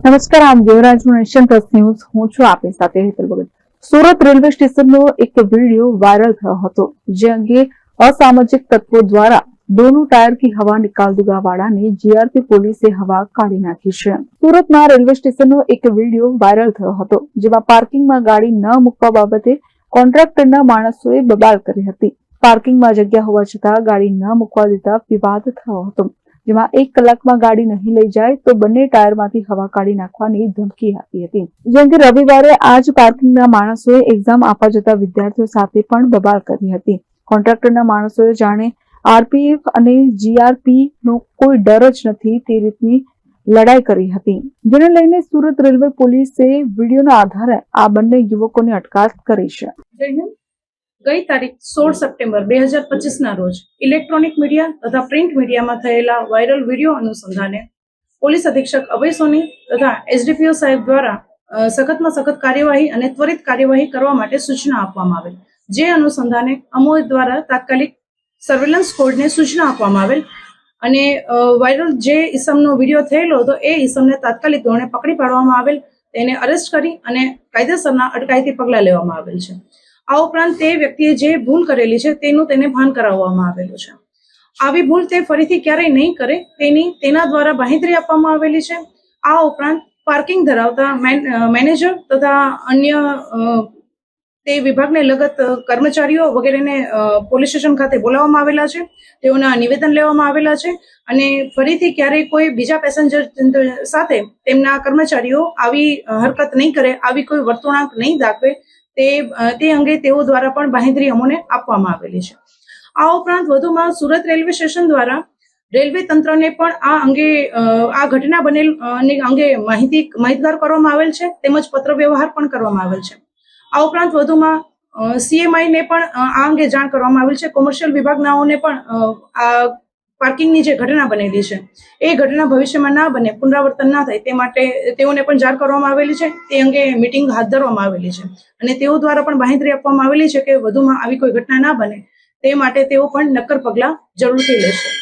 નમસ્કાર, આમ દેવરાજ ન્યૂઝ. હું છું આપની સાથે હેતલ ભગત સુરત રેલવે સ્ટેશનનો એક વીડિયો વાયરલ થયો હતો, જે અંગે અસામાજિક તત્વો દ્વારા દોનું ટાયર કી હવા નિકાલ દુગા વાળાને જીઆરપી પોલીસે હવા કાઢી નાખી છે. સુરતમાં રેલવે સ્ટેશનનો એક વીડિયો વાયરલ થયો હતો, જેમાં પાર્કિંગમાં ગાડી ન મૂકવા બાબતે કોન્ટ્રાક્ટરના માણસોએ બબાલ કરી હતી. પાર્કિંગમાં જગ્યા હોવા છતાં ગાડી ન મૂકવા દેતા વિવાદ થયો હતો. જેમાં એક કલાકમાં ગાડી નહીં લઈ જાય તો બંને ટાયરમાંથી હવા કાઢી નાખવાની ધમકી આપી હતી. જેમ કે રવિવારે આ જ પાર્કિંગના માણસોએ એક્ઝામ આપવા જતા વિદ્યાર્થીઓ સાથે પણ બબાલ કરી હતી. કોન્ટ્રાક્ટરના માણસોએ જાણે આરપીએફ અને જીઆરપી નો કોઈ ડર જ નથી તે રીતની લડાઈ કરી હતી. જેને લઈને સુરત રેલવે પોલીસે વિડીયોના આધારે આ બંને યુવકોની અટકાયત કરી છે. ગઈ તારીખ સોળ સપ્ટેમ્બર બે હજાર પચીસના રોજ ઇલેક્ટ્રોનિક મીડિયા તથા પ્રિન્ટ મીડિયામાં થયેલા વાયરલ વીડિયો અનુસંધાને પોલીસ અધિક્ષક અભય સોની તથા એસડીપીઓ સાહેબ દ્વારા સખતમાં સખત કાર્યવાહી અને ત્વરિત કાર્યવાહી કરવા માટે સૂચના આપવામાં આવેલ. જે અનુસંધાને અમોદ દ્વારા તાત્કાલિક સર્વેલન્સ કોડને સૂચના આપવામાં આવેલ અને વાયરલ જે ઈસમનો વીડિયો થયેલો હતો એ ઈસમને તાત્કાલિક ધોરણે પકડી પાડવામાં આવેલ, તેને અરેસ્ટ કરી અને કાયદેસરના અટકાયતી પગલાં લેવામાં આવેલ છે. આ ઉપરાંત તે વ્યક્તિએ જે ભૂલ કરેલી છે તેનું તેને ભાન કરાવવામાં આવેલું છે. આવી ભૂલ તે ફરીથી ક્યારેય નહીં કરે, તેની, તેના દ્વારા બાહેંધરી આપવામાં આવેલી છે. આ ઉપરાંત પાર્કિંગ ધરાવતા મેનેજર તથા અન્ય તે વિભાગને લગત કર્મચારીઓ વગેરેને પોલીસ સ્ટેશન ખાતે બોલાવવામાં આવેલા છે. તેઓના નિવેદન લેવામાં આવેલા છે અને ફરીથી ક્યારેય કોઈ બીજા પેસેન્જર સાથે તેમના કર્મચારીઓ આવી હરકત નહીં કરે, આવી કોઈ વર્તણૂક નહીં દાખવે તે તે અંગે તેઓ દ્વારા પણ બાહેંધરી અમોને આપવામાં આવેલી છે. આ ઉપરાંત વધુમાં સુરત રેલવે સ્ટેશન દ્વારા રેલવે તંત્રને પણ આ અંગે આ ઘટના બનેલ અંગે માહિતી, માહિતગાર કરવામાં આવેલ છે, તેમજ પત્ર વ્યવહાર પણ કરવામાં આવેલ છે. આ ઉપરાંત વધુમાં સીએમઆઈ ને પણ આ અંગે જાણ કરવામાં આવેલ છે. કોમર્શિયલ વિભાગનાઓને પણ આ પાર્કિંગની જે ઘટના બનેલી છે, એ ઘટના ભવિષ્યમાં ના બને, પુનરાવર્તન ના થાય, તે માટે તેઓને પણ જાણ કરવામાં આવેલી છે, તે અંગે મિટિંગ હાથ ધરવામાં આવેલી છે. અને તેઓ દ્વારા પણ બાંહેધરી આપવામાં આવેલી છે કે વધુમાં આવી કોઈ ઘટના ના બને, તે માટે તેઓ પણ નક્કર પગલાં જરૂરથી લેશે.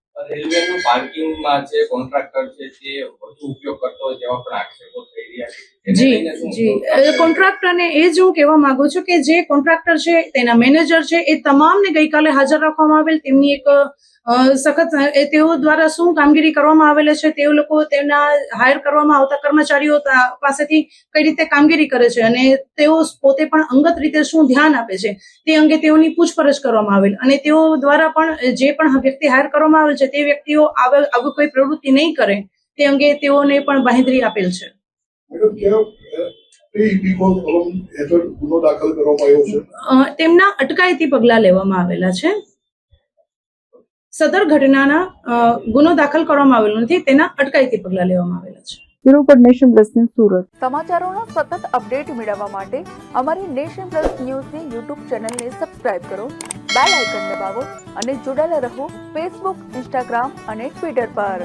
રેલવેનું પાર્કિંગમાં જે કોન્ટ્રાક્ટર છે તે વધુ ઉપયોગ કરતો હોય તેવા પણ આક્ષેપો થઈ જી જી. કોન્ટ્રાક્ટરને એ જ હું કહેવા માંગુ છું કે જે કોન્ટ્રાક્ટર છે તેના મેનેજર છે એ તમામને ગઈકાલે હાજર રાખવામાં આવેલ તેમની એક સખત તેઓ દ્વારા શું કામગીરી કરવામાં આવેલ છે તેઓ લોકો તેમના હાયર કરવામાં આવતા કર્મચારીઓ પાસેથી કઈ રીતે કામગીરી કરે છે અને તેઓ પોતે પણ અંગત રીતે શું ધ્યાન આપે છે તે અંગે તેઓની પૂછપરછ કરવામાં આવેલ. અને તેઓ દ્વારા પણ જે પણ વ્યક્તિ હાયર કરવામાં આવેલ છે તે વ્યક્તિઓ આવે આવી કોઈ પ્રવૃત્તિ નહીં કરે તે અંગે તેઓને પણ બાહેંધરી આપેલ છે. તેમના અટકાયતી પગલાં લેવામાં આવેલા છે. સદર ઘટનાના ગુનો દાખલ કરવામાં આવેલો નથી તેના અટકાયતી પગલા લેવામાં આવેલા છે. બ્યુરો પર નેશન પ્લસ સુરત. સમાચારોનો સતત અપડેટ મેળવવા માટે અમારી નેશન પ્લસ ન્યૂઝની યુટ્યુબ ચેનલને સબસ્ક્રાઇબ કરો બેલ આઇકન દબાવો અને જોડાયેલા રહો ફેસબુક ઇન્સ્ટાગ્રામ અને ટ્વિટર પર.